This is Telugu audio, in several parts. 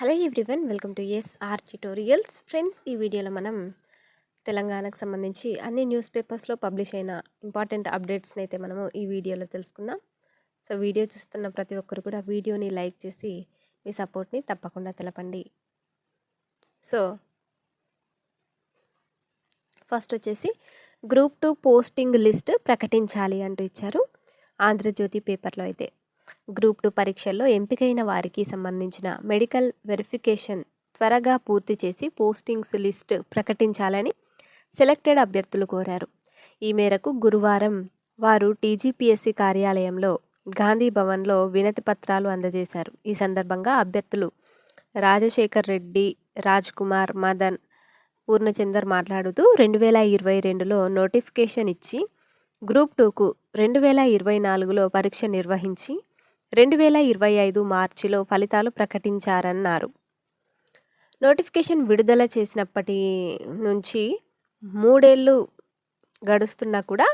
Hello everyone welcome to S R tutorials. Friends ఈ వీడియోలో మనం తెలంగాణకు సంబంధించి అన్ని న్యూస్ పేపర్స్లో పబ్లిష్ అయిన ఇంపార్టెంట్ అప్డేట్స్ని అయితే మనము ఈ వీడియోలో తెలుసుకుందాం. సో వీడియో చూస్తున్న ప్రతి ఒక్కరు కూడా వీడియోని లైక్ చేసి మీ సపోర్ట్ని తప్పకుండా తెలపండి. సో ఫస్ట్ వచ్చేసి గ్రూప్ టూ పోస్టింగ్ లిస్ట్ ప్రకటించాలి అంటూ ఇచ్చారు. ఆంధ్రజ్యోతి పేపర్లో అయితే. గ్రూప్ టూ పరీక్షల్లో ఎంపికైన వారికి సంబంధించిన మెడికల్ వెరిఫికేషన్ త్వరగా పూర్తి చేసి పోస్టింగ్స్ లిస్ట్ ప్రకటించాలని సెలెక్టెడ్ అభ్యర్థులు కోరారు. ఈ మేరకు గురువారం వారు టీజీపీఎస్సీ కార్యాలయంలో గాంధీ భవన్లో వినతి పత్రాలు అందజేశారు. ఈ సందర్భంగా అభ్యర్థులు రాజశేఖర్ రెడ్డి రాజ్ కుమార్ మదన్ పూర్ణచందర్ మాట్లాడుతూ రెండు వేల ఇరవై రెండులో నోటిఫికేషన్ ఇచ్చి గ్రూప్ టూకు రెండు వేల ఇరవై నాలుగులో పరీక్ష నిర్వహించి రెండు వేల ఇరవై ఐదు మార్చిలో ఫలితాలు ప్రకటించారన్నారు. నోటిఫికేషన్ విడుదల చేసినప్పటి నుంచి మూడేళ్ళు గడుస్తున్నా కూడా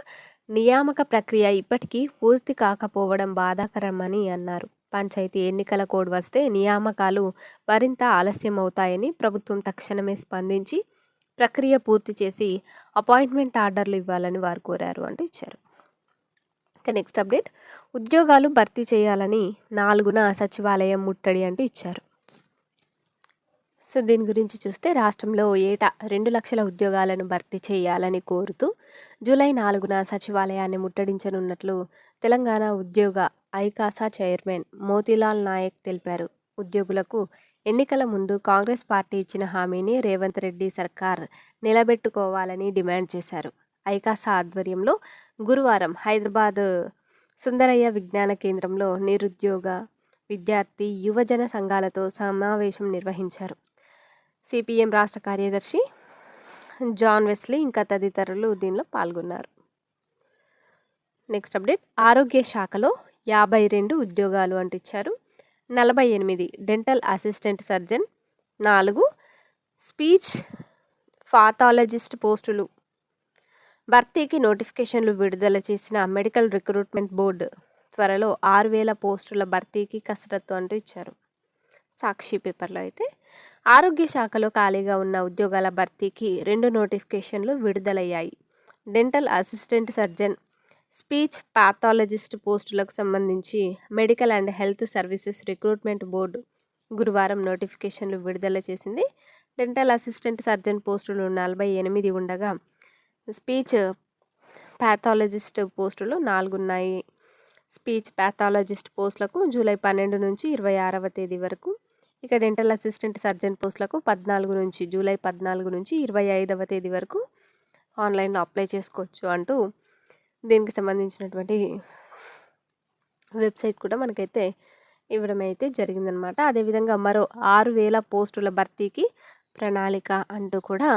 నియామక ప్రక్రియ ఇప్పటికీ పూర్తి కాకపోవడం బాధాకరమని అన్నారు. పంచాయతీ ఎన్నికల కోడ్ వస్తే నియామకాలు మరింత ఆలస్యం అవుతాయని ప్రభుత్వం తక్షణమే స్పందించి ప్రక్రియ పూర్తి చేసి అపాయింట్మెంట్ ఆర్డర్లు ఇవ్వాలని వారు కోరారు అంటూ ఇచ్చారు. ఇక నెక్స్ట్ అప్డేట్ ఉద్యోగాలు భర్తీ చేయాలని నాలుగున సచివాలయం ముట్టడి అంటూ ఇచ్చారు. సో దీని గురించి చూస్తే రాష్ట్రంలో ఏటా రెండు లక్షల ఉద్యోగాలను భర్తీ చేయాలని కోరుతూ జూలై నాలుగున సచివాలయాన్ని ముట్టడించనున్నట్లు తెలంగాణ ఉద్యోగ ఐకాసా చైర్మన్ మోతీలాల్ నాయక్ తెలిపారు. ఉద్యోగులకు ఎన్నికల ముందు కాంగ్రెస్ పార్టీ ఇచ్చిన హామీని రేవంత్ రెడ్డి సర్కార్ నిలబెట్టుకోవాలని డిమాండ్ చేశారు. ఐకాసా ఆధ్వర్యంలో గురువారం హైదరాబాద్ సుందరయ్య విజ్ఞాన కేంద్రంలో నిరుద్యోగ విద్యార్థి యువజన సంఘాలతో సమావేశం నిర్వహించారు. సిపిఎం రాష్ట్ర కార్యదర్శి జాన్ వెస్లీ ఇంకా తదితరులు దీనిలో పాల్గొన్నారు. నెక్స్ట్ అప్డేట్ ఆరోగ్య శాఖలో యాభై రెండు ఉద్యోగాలు అంటించారు. నలభై ఎనిమిది డెంటల్ అసిస్టెంట్ సర్జన్ నాలుగు స్పీచ్ పాథాలజిస్ట్ పోస్టులు భర్తీకి నోటిఫికేషన్లు విడుదల చేసిన మెడికల్ రిక్రూట్మెంట్ బోర్డు త్వరలో ఆరు వేల పోస్టుల భర్తీకి కసరత్తు అంటూ ఇచ్చారు. సాక్షి పేపర్లో అయితే ఆరోగ్య శాఖలో ఖాళీగా ఉన్న ఉద్యోగాల భర్తీకి రెండు నోటిఫికేషన్లు విడుదలయ్యాయి. Dental assistant surgeon speech pathologist పోస్టులకు సంబంధించి medical and health services recruitment board గురువారం నోటిఫికేషన్లు విడుదల చేసింది. డెంటల్ అసిస్టెంట్ సర్జన్ పోస్టులు నలభై ఎనిమిది ఉండగా స్పీచ్ ప్యాథాలజిస్ట్ పోస్టులు నాలుగు ఉన్నాయి స్పీచ్ ప్యాథాలజిస్ట్ పోస్టులకు జూలై పన్నెండు నుంచి ఇరవై ఆరవ తేదీ వరకు ఇక డెంటల్ అసిస్టెంట్ సర్జన్ పోస్టులకు పద్నాలుగు నుంచి జూలై పద్నాలుగు నుంచి ఇరవై ఐదవ తేదీ వరకు ఆన్లైన్లో అప్లై చేసుకోవచ్చు అంటూ దీనికి సంబంధించినటువంటి వెబ్సైట్ కూడా మనకైతే ఇవ్వడం అయితే జరిగిందనమాట అదేవిధంగా మరో ఆరు వేల పోస్టుల భర్తీకి ప్రణాళిక అంటూ కూడా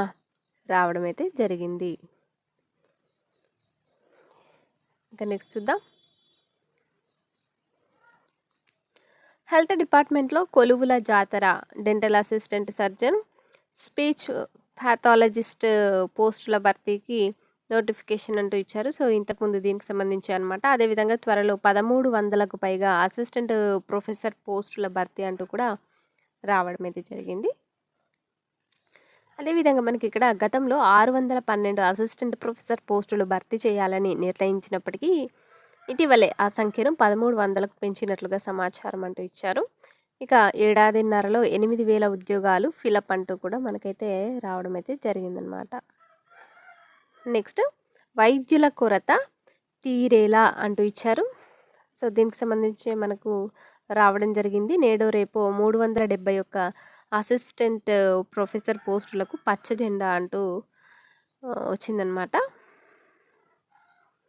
రావడం అయితే జరిగింది. ఇంకా నెక్స్ట్ చూద్దాం. హెల్త్ డిపార్ట్మెంట్లో కొలువుల జాతర dental assistant surgeon speech pathologist పోస్టుల భర్తీకి నోటిఫికేషన్ అంటూ ఇచ్చారు. సో ఇంతకుముందు దీనికి సంబంధించి అనమాట అదేవిధంగా త్వరలో పదమూడు వందలకు పైగా అసిస్టెంట్ ప్రొఫెసర్ పోస్టుల భర్తీ అంటూ కూడా రావడం అయితే జరిగింది. అదేవిధంగా మనకి ఇక్కడ గతంలో ఆరు వందల పన్నెండు అసిస్టెంట్ ప్రొఫెసర్ పోస్టులు భర్తీ చేయాలని నిర్ణయించినప్పటికీ ఇటీవలే ఆ సంఖ్యను పదమూడు వందలకు పెంచినట్లుగా సమాచారం అంటూ ఇచ్చారు. ఇక ఏడాదిన్నరలో ఎనిమిది వేల ఉద్యోగాలు ఫిలప్ అంటూ కూడా మనకైతే రావడం అయితే జరిగిందనమాట నెక్స్ట్ వైద్యుల కొరత తీరేలా అంటూ ఇచ్చారు. సో దీనికి సంబంధించి మనకు రావడం జరిగింది. నేడు రేపు మూడు వందల డెబ్బై ఒక్క అసిస్టెంట్ ప్రొఫెసర్ పోస్టులకు పచ్చ జెండా అంటూ వచ్చిందనమాట